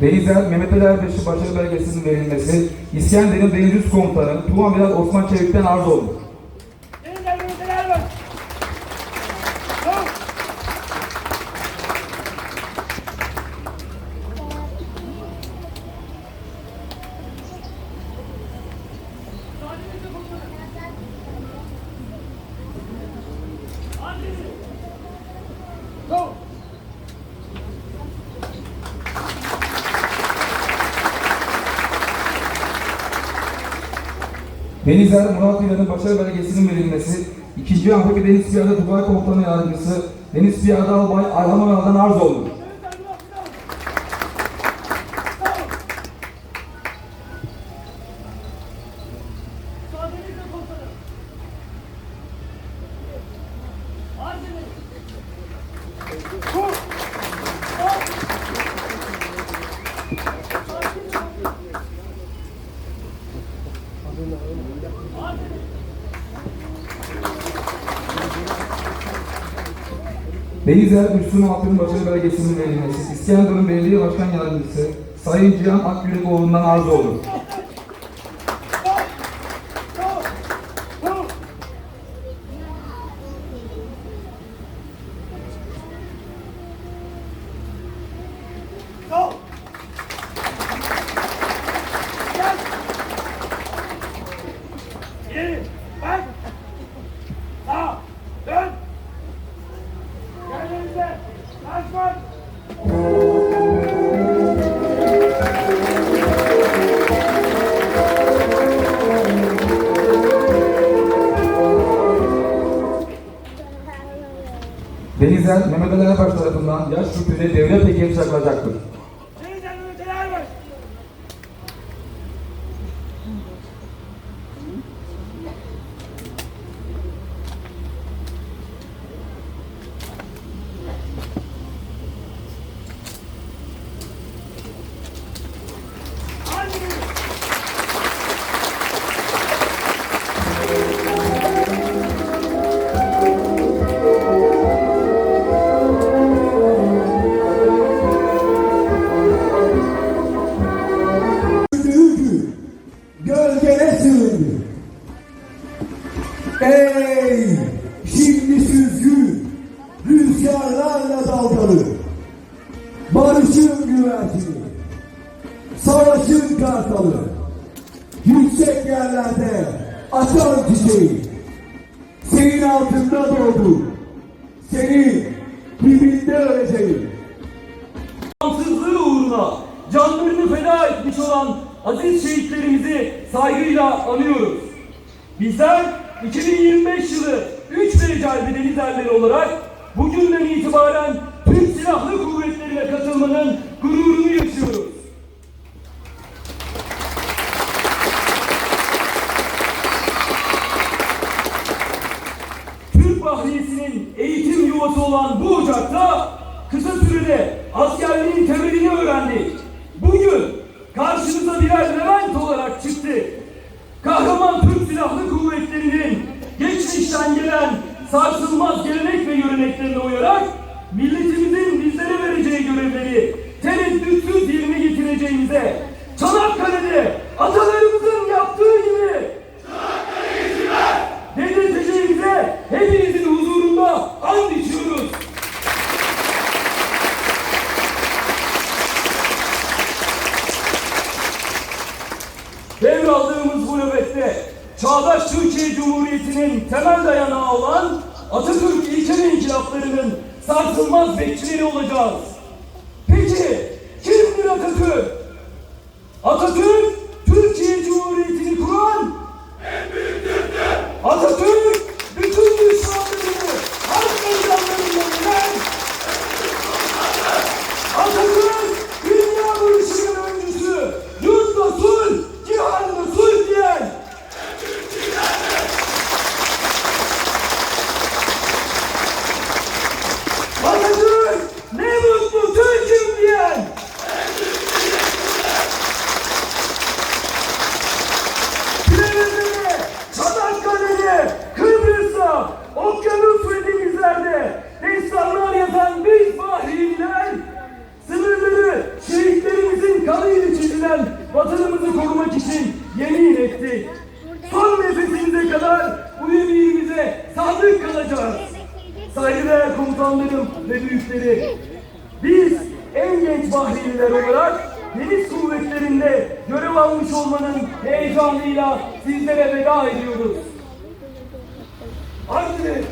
Denizler Mehmet Ali Erbeş'in başarı belgesinin verilmesi, İskender'in Deniz Komutanı Tuğan Bilal Osman Çevik'ten arz olunur. Denizler Mehmet Ali Erbaş. Tamam. Tamam. Denizler Murat Bilal'in başarı belgesinin verilmesi, 2. Afrika Deniz Piyade Dubai Komutanı Yardımcısı Deniz Piyade Albay Ayhan Oyalı'dan arz Denizler Müslüm Halkı'nın başarı belgesinin verilmesi, İskenderun Belediye Başkan Yardımcısı Sayın Cihan Akgürekoğlu'ndan arz olunur. İleri. Bak. Sağ. Dön. Yerlerinize. Kaçma. Denizler Mehmet Ali Erbaş tarafından yaş küpüne devlet hekimi çakılacaktır. Kartalı, yüksek yerlerde açan çiçeği, senin altında doğdu, senin dibinde öleceğim. bağımsızlığı uğruna canlarını feda etmiş olan aziz şehitlerimizi saygıyla anıyoruz. Bizler 2025 yılı 3 derece harbi denizlerleri olarak bugünden itibaren Türk Silahlı Kuvvetleri'ne katılmanın gururunu yaşıyoruz. Türk Bahriyesi'nin eğitim yuvası olan bu ocakta kısa sürede askerliğin temelini öğrendik. Bugün karşımıza birer Levent olarak çıktı. Kahraman Türk Silahlı Kuvvetleri'nin geçmişten gelen sarsılmaz gelenek ve göreneklerine uyarak milletimizin bizlere vereceği görevleri tereddütsüz yerine getireceğimize Çanakkale'de atalarımızın yaptığı gibi dedirteceğimize hepinizin Devraldığımız bu nöbette çağdaş Türkiye Cumhuriyeti'nin temel dayanağı olan Atatürk ilke ve sarsılmaz bekçileri olacağız. Peki kimdir? Atatürk, komutanlarım ve büyükleri, biz en genç Bahriyeliler olarak deniz kuvvetlerinde görev almış olmanın heyecanıyla sizlere veda ediyoruz. Haydi!